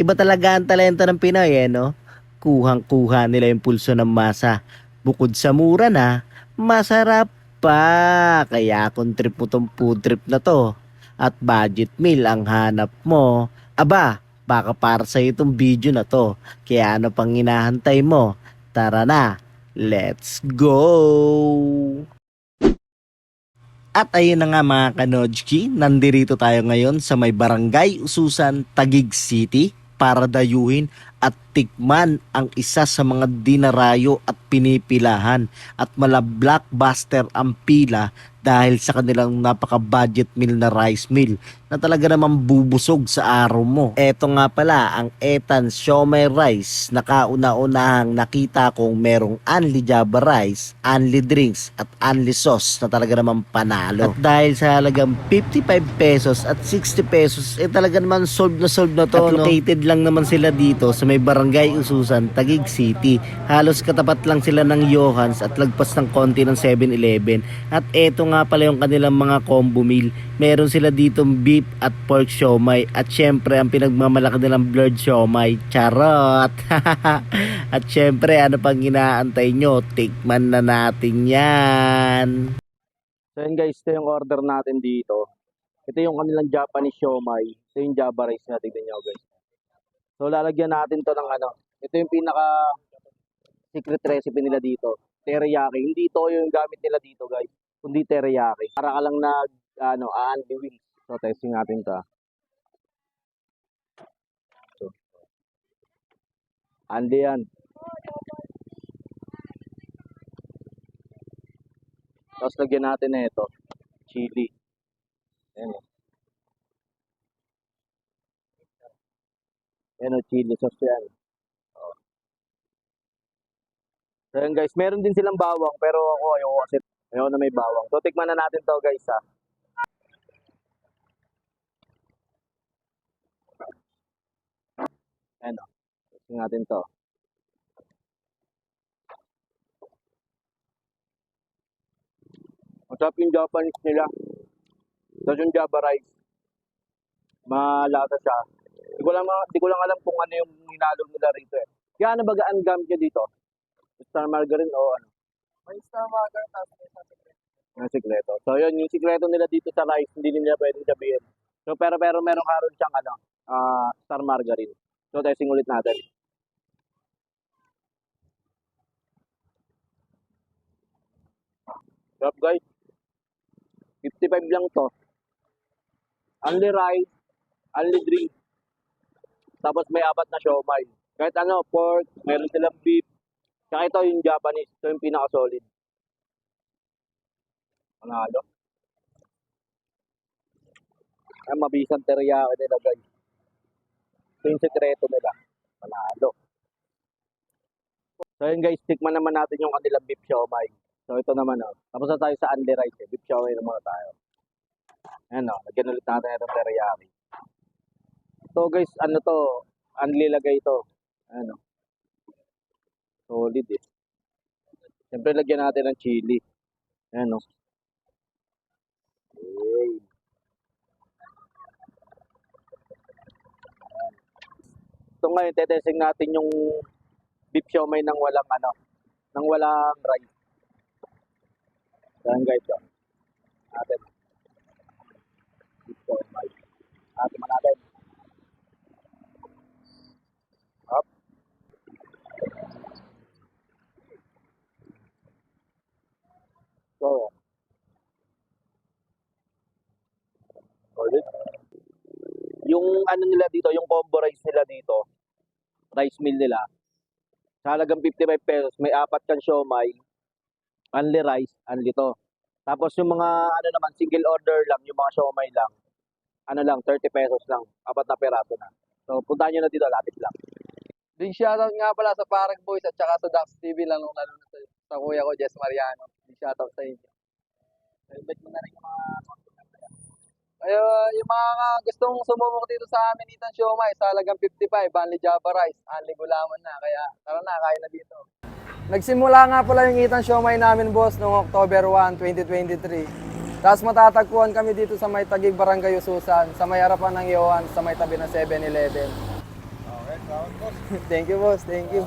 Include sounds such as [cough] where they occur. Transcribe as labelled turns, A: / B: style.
A: Iba talaga ang talento ng Pinoy, eh, no? Kuhang-kuha nila yung pulso ng masa. Bukod sa mura na, masarap pa. Kaya kung trip mo tong food trip na to at budget meal ang hanap mo, aba, baka para sa itong video na to. Kaya ano pang hinahantay mo? Tara na, let's go! At ayun na nga mga kanojki, nandirito tayo ngayon sa may barangay Ususan, Tagig City para dayuhin at tikman ang isa sa mga dinarayo at pinipilahan at mala blockbuster ang pila dahil sa kanilang napaka-budget meal na rice meal na talaga namang bubusog sa araw mo. Eto nga pala ang Etan Siomay Rice na kauna-unahang nakita kong merong unli Java rice, unli drinks at unli sauce na talaga namang panalo. At dahil sa halagang 55 pesos at 60 pesos, eh talaga naman solve na solve na to. At located lang naman sila dito sa may barangay Ususan, Taguig City. Halos katapat lang sila ng Johans at lagpas ng konti ng 7-Eleven. At eto nga pala yung kanilang mga combo meal. Meron sila dito beef at pork siomay at syempre ang pinagmamalaki nilang blurred siomay. Charot! [laughs] at syempre ano pang inaantay nyo? Tikman na natin yan!
B: So yun guys, ito yung order natin dito. Ito yung kanilang Japanese siomai. Ito yung Java rice na tignan nyo guys. So lalagyan natin to ng ano. Ito yung pinaka secret recipe nila dito. Teriyaki. Hindi ito yung gamit nila dito guys. Kundi teriyaki. Para ka lang nag ano, aandi wings. So testing natin to. ah. So. Andi. Tapos lagyan natin na ito. Chili. Ayan o. Chili sauce yan. Oh. So guys, meron din silang bawang pero ako ayoko kasi ayoko na may bawang. So tikman na natin to guys ha. Ayan o. Testing natin to. Masarap yung Japanese nila. Tapos yung Java rice. Malasa siya. Di ko lang, ma- di ko lang alam kung ano yung hinalo nila rito eh. Kaya ano baga ang gamit nyo dito? Star margarine o ano?
C: May star marker tapos may secret.
B: Ang sikreto. So yun, yung sikreto nila dito sa rice, hindi nila pwedeng sabihin. So pero pero meron karon siyang ano, ah, star margarine. So testing ulit natin. Sarap guys. 55 lang to. Only rice, only drink. Tapos may apat na siomay. Kahit ano, pork, meron silang beef. Kaya ito yung Japanese. Ito yung pinaka-solid. Panalo. Ay, mabisang teriyaki nila guys. Ito yung sekreto nila. Panalo. So yun guys, tikman naman natin yung kanilang beef siomay. So ito naman oh. Tapos na tayo sa Anli Rice eh. Beef siomay na muna tayo. Ayan oh, lagyan ulit natin itong teriyaki. So guys, ano to? Anli lagay ito. Ayan oh. Solid eh. Siyempre lagyan natin ng chili. Ayan oh. Okay. Ito ngayon, tetesting natin yung beef siomay ng walang ano, ng walang rice. Yan guys, oh. Natin. Beef siomay. Natin natin. Up. So, Solid. Yung ano nila dito, yung combo rice nila dito, rice meal nila, sa halagang 55 pesos, may apat kang siomay, only rice, only to. Tapos yung mga ano naman, single order lang, yung mga siomay lang, ano lang, 30 pesos lang, apat na peraso na. So, puntahan nyo na dito, lapit lang.
C: Big shoutout nga pala sa Parang Boys at saka sa Dax TV lalo lalo na sa, sa kuya ko Jess Mariano. Big shoutout sa inyo.
B: Helmet mo na rin yung mga
C: Kaya yung mga gustong sumubok dito sa amin Ethan Siomay sa halagang 55, Banli Java Rice, Anli Gulaman na. Kaya tara na, kaya na dito. Nagsimula nga pala yung Ethan Siomay namin boss noong October 1, 2023. Tapos matatagpuan kami dito sa may Tagig Barangay Ususan, sa may harapan ng Yohan, sa may tabi ng 7-Eleven. [laughs] Thank you, boss. Thank you.